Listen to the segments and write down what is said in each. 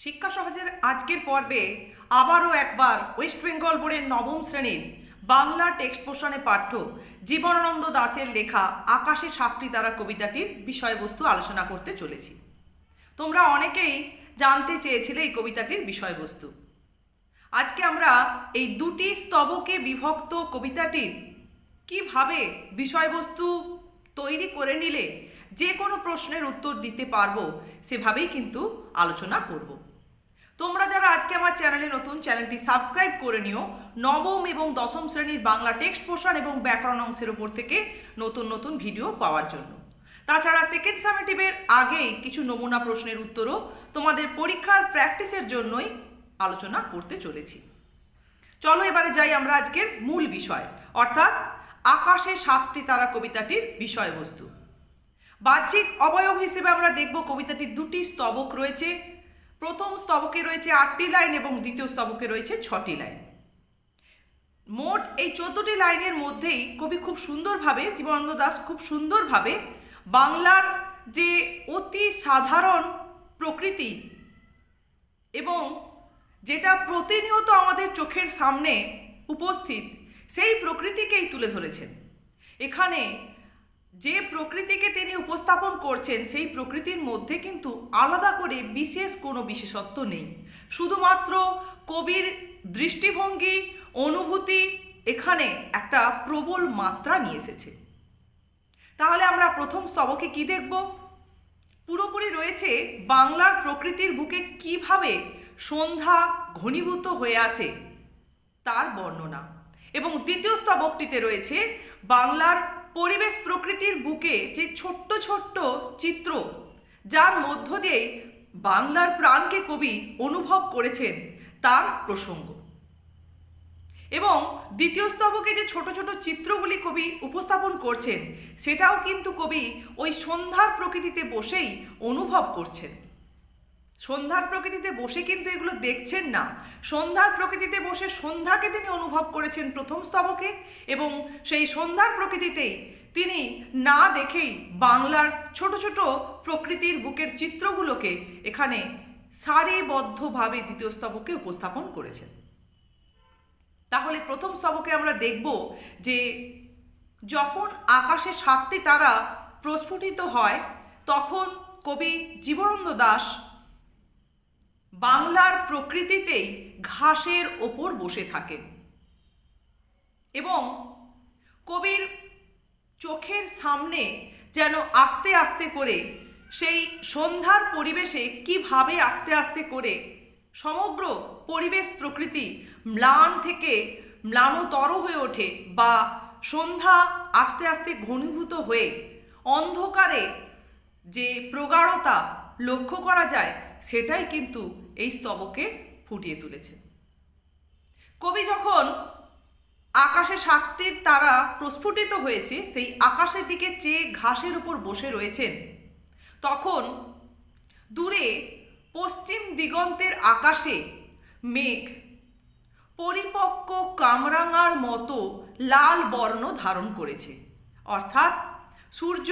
শিক্ষা সহজের আজকের পর্বে আবারও একবার ওয়েস্ট বেঙ্গল বোর্ডের নবম শ্রেণির বাংলা টেক্সট পোষণে পাঠ্য জীবনানন্দ দাসের লেখা আকাশে সাতটি তারা কবিতাটির বিষয়বস্তু আলোচনা করতে চলেছি। তোমরা অনেকেই জানতে চেয়েছিলে এই কবিতাটির বিষয়বস্তু। আজকে আমরা এই দুটি স্তবকে বিভক্ত কবিতাটির কীভাবে বিষয়বস্তু তৈরি করে নিলে যে কোনো প্রশ্নের উত্তর দিতে পারব সেভাবেই কিন্তু আলোচনা করব। তোমরা যারা আজকে আমার চ্যানেলে নতুন, চ্যানেলটি সাবস্ক্রাইব করে নিও। নবম এবং দশম শ্রেণির বাংলা টেক্সট পোষণ এবং ব্যাকরণ অংশের উপর থেকে নতুন নতুন ভিডিও পাওয়ার জন্য। তাছাড়া সেকেন্ড সামেটিভের আগেই কিছু নমুনা প্রশ্নের উত্তরও তোমাদের পরীক্ষার প্র্যাকটিসের জন্যই আলোচনা করতে চলেছি। চলো এবারে যাই আমরা আজকের মূল বিষয়, অর্থাৎ আকাশে সাতটি তারা কবিতাটির বিষয়বস্তু। বাহ্যিক অবয়ব হিসেবে আমরা দেখব কবিতাটির দুটি স্তবক রয়েছে প্রথম স্তবকে রয়েছে আটটি লাইন এবং দ্বিতীয় স্তবকে রয়েছে ছটি লাইন। মোট এই চোদ্দটি লাইনের মধ্যেই কবি খুব সুন্দরভাবে, জীবনানন্দ দাস খুব সুন্দরভাবে বাংলার যে অতি সাধারণ প্রকৃতি এবং যেটা প্রতিনিয়ত আমাদের চোখের সামনে উপস্থিত, সেই প্রকৃতিকেই তুলে ধরেছেন। এখানে যে প্রকৃতিকে তিনি উপস্থাপন করছেন, সেই প্রকৃতির মধ্যে কিন্তু আলাদা করে বিশেষ কোনো বিশেষত্ব নেই। শুধুমাত্র কবির দৃষ্টিভঙ্গি, অনুভূতি এখানে একটা প্রবল মাত্রা নিয়ে এসেছে। তাহলে আমরা প্রথম স্তবকে কি দেখব? পুরোপুরি রয়েছে বাংলার প্রকৃতির বুকে কীভাবে সন্ধ্যা ঘনীভূত হয়ে আসে তার বর্ণনা। এবং দ্বিতীয় স্তবকটিতে রয়েছে বাংলার পরিবেশ প্রকৃতির বুকে যে ছোট্ট ছোট্ট চিত্র, যার মধ্য দিয়ে বাংলার প্রাণকে কবি অনুভব করেছেন তার প্রসঙ্গ। এবং দ্বিতীয় স্তবকে যে ছোট ছোট চিত্রগুলি কবি উপস্থাপন করছেন, সেটাও কিন্তু কবি ওই সন্ধ্যার প্রকৃতিতে বসেই অনুভব করছেন। সন্ধ্যার প্রকৃতিতে বসে কিন্তু এগুলো দেখছেন না। সন্ধ্যার প্রকৃতিতে বসে সন্ধ্যাকে তিনি অনুভব করেছেন প্রথম স্তবকে এবং সেই সন্ধ্যার প্রকৃতিতেই তিনি না দেখেই বাংলার ছোট ছোট প্রকৃতির বুকের চিত্রগুলোকে এখানে সারিবদ্ধভাবে দ্বিতীয় স্তবকে উপস্থাপন করেছেন। তাহলে প্রথম স্তবকে আমরা দেখব যে যখন আকাশে সাতটি তারা প্রস্ফুটিত হয়, তখন কবি জীবনানন্দ দাস বাংলার প্রকৃতিতেই ঘাসের ওপর বসে থাকেন এবং কবির চোখের সামনে যেন আস্তে আস্তে করে সেই সন্ধ্যার পরিবেশে কীভাবে আস্তে আস্তে করে সমগ্র পরিবেশ প্রকৃতি ম্লান থেকে ম্লানতর হয়ে ওঠে বা সন্ধ্যা আস্তে আস্তে ঘনীভূত হয়ে অন্ধকারে যে প্রগাঢ়তা লক্ষ্য করা যায় সেটাই কিন্তু এই স্তবকে ফুটিয়ে তুলেছে। কবি যখন আকাশে সাতটি তারা প্রস্ফুটিত হয়েছে, সেই আকাশের দিকে চেয়ে ঘাসের উপর বসে রয়েছেন, তখন দূরে পশ্চিম দিগন্তের আকাশে মেঘ পরিপক্ক কামরাঙার মতো লাল বর্ণ ধারণ করেছে। অর্থাৎ সূর্য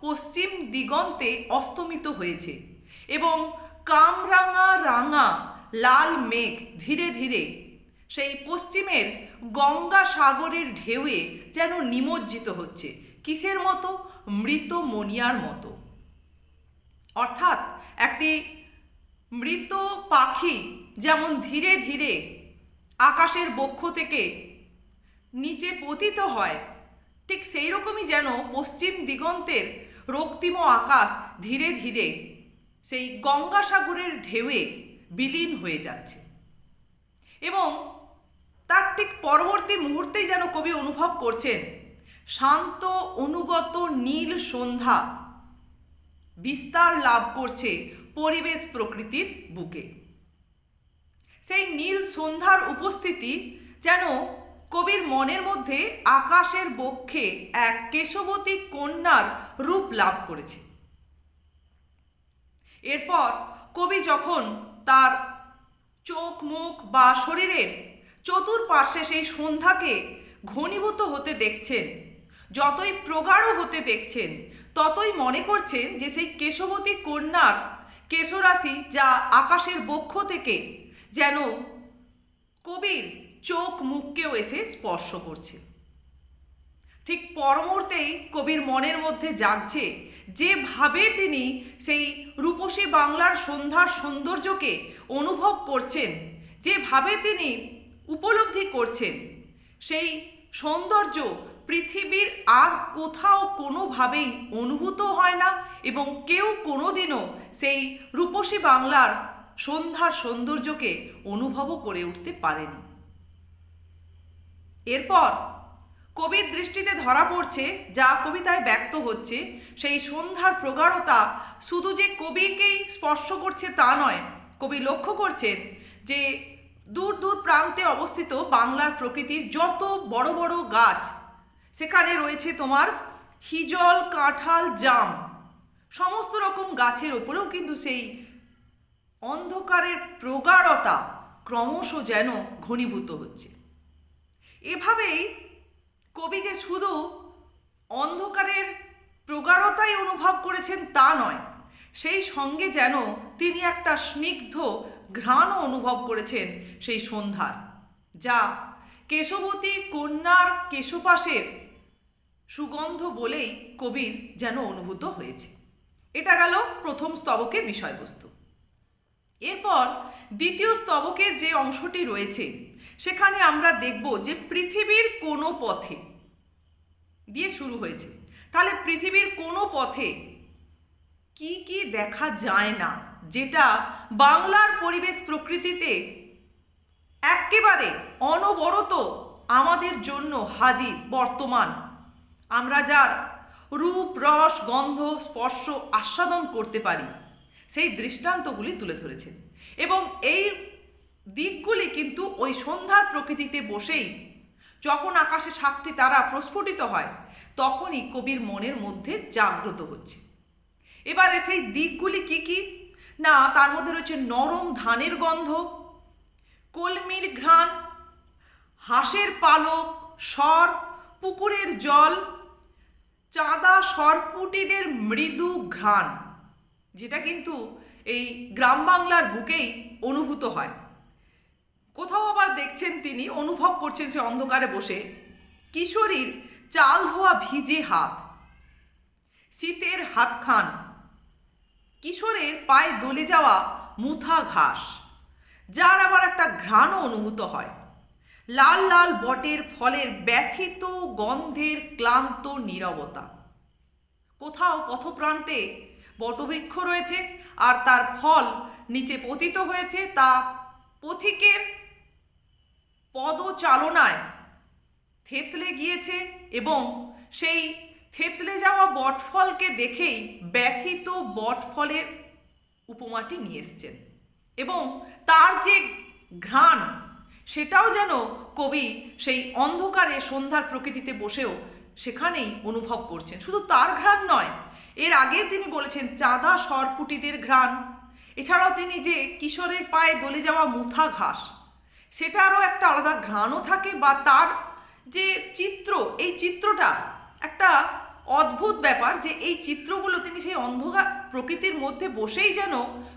পশ্চিম দিগন্তে অস্তমিত হয়েছে এবং কামরাঙা রাঙা, লাল মেঘ ধীরে ধীরে। সেই পশ্চিমের গঙ্গা সাগরের ঢেউয়ে যেন নিমজ্জিত হচ্ছে, কিসের মতো? মৃত মনিয়ার মতো। অর্থাৎ একটি মৃত পাখি যেমন ধীরে ধীরে আকাশের বক্ষ থেকে নিচে পতিত হয়, ঠিক সেই রকমই যেন পশ্চিম দিগন্তের রক্তিম আকাশ ধীরে ধীরে সেই গঙ্গাসাগরের ঢেউয়ে বিলীন হয়ে যাচ্ছে। এবং তার ঠিক পরবর্তী মুহূর্তেই যেন কবি অনুভব করছেন, শান্ত, অনুগত, নীল সন্ধ্যা বিস্তার লাভ করছে পরিবেশ প্রকৃতির বুকে। সেই নীল সন্ধ্যার উপস্থিতি যেন কবির মনের মধ্যে আকাশের বক্ষে এক কেশবতী কন্যার রূপ লাভ করেছে। এরপর কবি যখন তার চোখ, মুখ বা শরীরের চতুর্পার্শ্বে সেই সন্ধ্যাকে ঘনীভূত হতে দেখছেন, যতই প্রগাঢ় হতে দেখছেন, ততই মনে করছেন যে সেই কেশবতী কন্যার কেশরাশি যা আকাশের বক্ষ থেকে যেন কবির চোখ, মুখকেও এসে স্পর্শ করছে। ঠিক পরমুহূর্তেই কবির মনের মধ্যে জাগছে যেভাবে তিনি সেই রূপসী বাংলার সন্ধ্যার সৌন্দর্যকে অনুভব করছেন, যেভাবে তিনি উপলব্ধি করছেন, সেই সৌন্দর্য পৃথিবীর আর কোথাও কোনোভাবেই অনুভূত হয় না এবং কেউ কোনোদিনও সেই রূপসী বাংলার সন্ধ্যার সৌন্দর্যকে অনুভবও করে উঠতে পারেনি। এরপর কবির দৃষ্টিতে ধরা পড়ছে যা কবিতায় ব্যক্ত হচ্ছে। সেই সন্ধ্যার প্রগাঢ়তা শুধু যে কবিকেই স্পর্শ করছে তা নয়, কবি লক্ষ্য করছেন যে দূর দূর প্রান্তে অবস্থিত বাংলার প্রকৃতির যত বড় বড় গাছ, সেখানে রয়েছে তোমার হিজল কাঁঠাল জাম। সমস্ত রকম গাছের ওপরেও কিন্তু সেই অন্ধকারের প্রগাঢ়তা ক্রমশ যেন ঘনীভূত হচ্ছে। এভাবেই কবি যে শুধু অন্ধকারের প্রগাঢ়তাই অনুভব করেছেন তা নয়, সেই সঙ্গে যেন তিনি একটা স্নিগ্ধ ঘ্রাণও অনুভব করেছেন সেই সন্ধ্যার, যা কেশবতী কন্যার কেশপাশের সুগন্ধ বলেই কবির যেন অনুভূত হয়েছে। এটা গেল প্রথম স্তবকের বিষয়বস্তু। এরপর দ্বিতীয় স্তবকের যে অংশটি রয়েছে, সেখানে আমরা দেখব যে পৃথিবীর কোনো পথে দিয়ে শুরু হয়েছে। তাহলে পৃথিবীর কোনো পথে কি কি দেখা যায় না, যেটা বাংলার পরিবেশ প্রকৃতিতে একেবারে অনবরত আমাদের জন্য হাজির, বর্তমান। আমরা যার রূপ, রস, গন্ধ, স্পর্শ আস্বাদন করতে পারি, সেই দৃষ্টান্তগুলি তুলে ধরেছেন এবং এই দিকগুলি কিন্তু ওই সন্ধ্যার প্রকৃতিতে বসেই যখন আকাশে সাতটি তারা প্রস্ফুটিত হয়, তখনই কবির মনের মধ্যে জাগ্রত হচ্ছে। এবারে সেই দিকগুলি কি কি? না, তার মধ্যে রয়েছে নরম ধানের গন্ধ, কলমির ঘ্রাণ, হাঁসের পালক স্বর পুকুরের জল, চাঁদা সরপুটিদের মৃদু ঘ্রাণ, যেটা কিন্তু এই গ্রাম বাংলার বুকেই অনুভূত হয়। কোথাও আবার দেখছেন তিনি, অনুভব করছেন সে অন্ধকারে বসে। কিশোরীর চাল ধোয়া ভিজে হাত। শীতের হাতখান। কিশোরের পায়ে দলে যাওয়া মুথা ঘাস। যার আবার একটা ঘ্রাণও অনুভূত হয়। লাল লাল বটের ফলের ব্যথিত গন্ধের ক্লান্ত নীরবতা। কোথাও পথপ্রান্তে বটবৃক্ষ রয়েছে আর তার ফল নিচে পতিত হয়েছে তা পথিকের পদচালনায় থেতলে গিয়েছে এবং সেই থেতলে যাওয়া বটফলকে দেখেই ব্যথিত বটফলের উপমাটি নিয়ে এসছেন এবং তার যে ঘ্রাণ, সেটাও যেন কবি সেই অন্ধকারে সন্ধ্যার প্রকৃতিতে বসেও সেখানেই অনুভব করছেন। শুধু তার ঘ্রাণ নয়, এর আগে তিনি বলেছেন চাঁদা সরপুটিদের ঘ্রাণ। এছাড়াও তিনি যে কিশোরের পায়ে দলে যাওয়া মুথা ঘাস সেটারও একটা আলাদা ঘ্রাণও থাকে বা তার যে চিত্র, এই চিত্রটা একটা অদ্ভুত ব্যাপার যে এই চিত্রগুলো তিনি সেই অন্ধকার প্রকৃতির মধ্যে বসেই যেন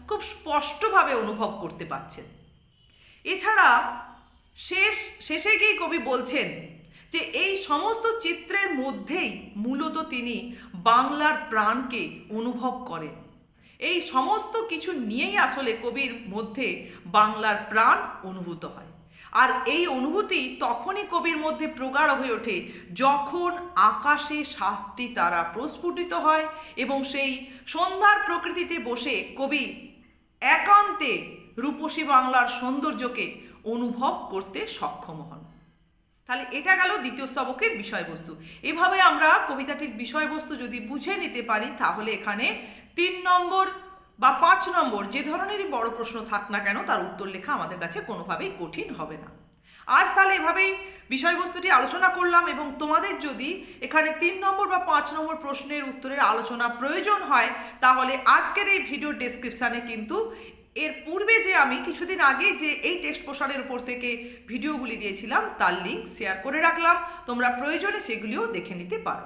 খুব স্পষ্টভাবে অনুভব করতে পারছেন। এছাড়া শেষ, শেষে গিয়ে কবি বলছেন যে এই সমস্ত চিত্রের মধ্যেই মূলত তিনি বাংলার প্রাণকে অনুভব করেন। এই সমস্ত কিছু নিয়েই আসলে কবির মধ্যে বাংলার প্রাণ অনুভূত হয়। আর এই অনুভূতি তখনই কবির মধ্যে প্রগাঢ় হয়ে ওঠে যখন আকাশে সাতটি তারা প্রস্ফুটিত হয় এবং সেই সন্ধ্যার প্রকৃতিতে বসে কবি একান্তে রূপসী বাংলার সৌন্দর্যকে অনুভব করতে সক্ষম হন। তাহলে এটা গেল দ্বিতীয় স্তবকের বিষয়বস্তু। এভাবে আমরা কবিতাটির বিষয়বস্তু যদি বুঝে নিতে পারি, তাহলে এখানে তিন নম্বর বা পাঁচ নম্বর যে ধরনেরই বড় প্রশ্ন থাক না কেন, তার উত্তর লেখা আমাদের কাছে কোনোভাবেই কঠিন হবে না। আজ তাহলে এভাবেই বিষয়বস্তুটি আলোচনা করলাম এবং তোমাদের যদি এখানে তিন নম্বর বা পাঁচ নম্বর প্রশ্নের উত্তরের আলোচনা প্রয়োজন হয়, তাহলে আজকের এই ভিডিও ডেসক্রিপশানে কিন্তু এর পূর্বে যে আমি কিছুদিন আগে যে এই টেক্সট পোষণের উপর থেকে ভিডিওগুলি দিয়েছিলাম, তার লিঙ্ক শেয়ার করে রাখলাম। তোমরা প্রয়োজনে সেগুলিও দেখে নিতে পারো।